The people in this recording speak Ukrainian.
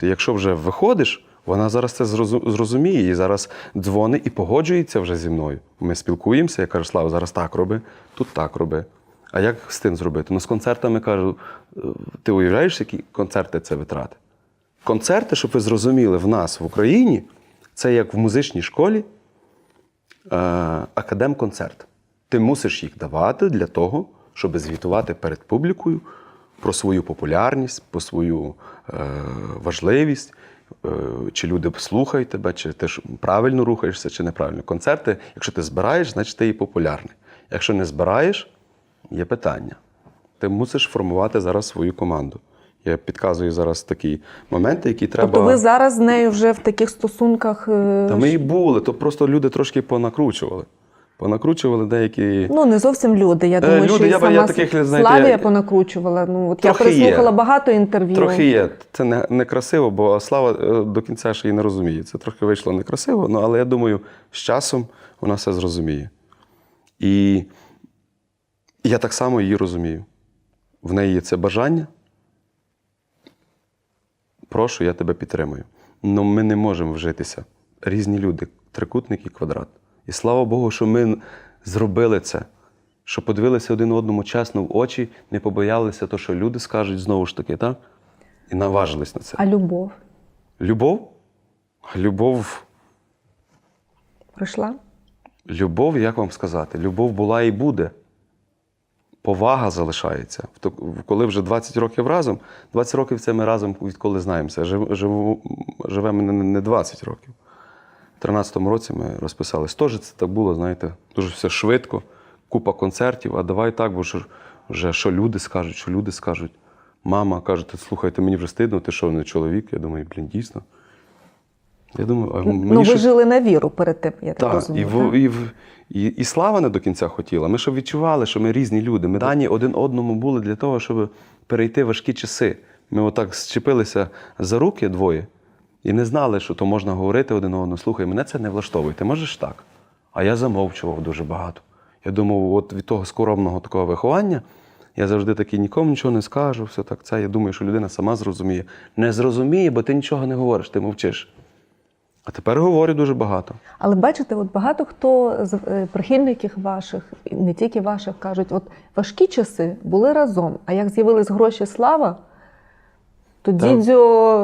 Ти якщо вже виходиш, вона зараз це зрозуміє і зараз дзвонить і погоджується вже зі мною. Ми спілкуємося, я кажу, Слава, зараз так роби, тут так роби. А як з тим зробити? Ну, з концертами кажу, «Е, ти уявляєш, які концерти це витрати? Концерти, щоб ви зрозуміли, в нас в Україні це як в музичній школі е, академ-концерт. Ти мусиш їх давати для того, щоб звітувати перед публікою про свою популярність, про свою е, важливість, е, чи люди слухають тебе, чи ти ж правильно рухаєшся, чи неправильно. Концерти, якщо ти збираєш, значить ти і популярний. Якщо не збираєш, є питання. Ти мусиш формувати зараз свою команду. Я підказую зараз такі моменти, які треба. Тобто ви зараз з нею вже в таких стосунках. е, Та ми і були, то просто люди трошки понакручували. Понакручували деякі. Ну, не зовсім люди. Я Е, думаю, люди, що і я сама я таких, знаєте, Славія я- понакручувала. Ну, от я Трохи є. багато інтерв'ю. Трохи є. Це не, не красиво, бо Слава е, до кінця ще й не розуміє. Це трохи вийшло некрасиво, ну, але я думаю, з часом вона все зрозуміє. І я так само її розумію. В неї є це бажання. Прошу, я тебе підтримую. Ну ми не можемо вжитися. Різні люди, трикутник і квадрат. І слава Богу, що ми зробили це, що подивилися один одному чесно в очі, не побоялися того, що люди скажуть знову ж таки, так? І наважились на це. А любов Любов? Любов, прийшла? любов, як вам сказати, любов була і буде. Повага залишається. Коли вже 20 років разом, 20 років це ми разом відколи знаємося. Живемо не 20 років. У 13-му році ми розписались. Теж це так було, знаєте, дуже все швидко, купа концертів, а давай так, бо ж вже що люди скажуть, що люди скажуть. Мама каже, «Ти, слухайте, мені вже стидно, ти що, не чоловік? Я думаю, блін, дійсно. Я думаю, а мені ну, ви щось- жили на віру перед тим, я так, так, розумію. в, так? і, і, і слава не до кінця хотіла. Ми щоб відчували, що ми різні люди. Ми дані один одному були для того, щоб перейти важкі часи. Ми отак зчепилися за руки двоє і не знали, що то можна говорити один одному. Слухай, мене це не влаштовує. Ти можеш так? А я замовчував дуже багато. Я думав, от від того скоромного такого виховання я завжди такий нікому нічого не скажу, все так це. Я думаю, що людина сама зрозуміє. Не зрозуміє, бо ти нічого не говориш, ти мовчиш. А тепер говорю дуже багато. Але бачите, от багато хто з е, прихильників ваших, не тільки ваших, кажуть, от важкі часи були разом. А як з'явились гроші слава, то Так. дідзьо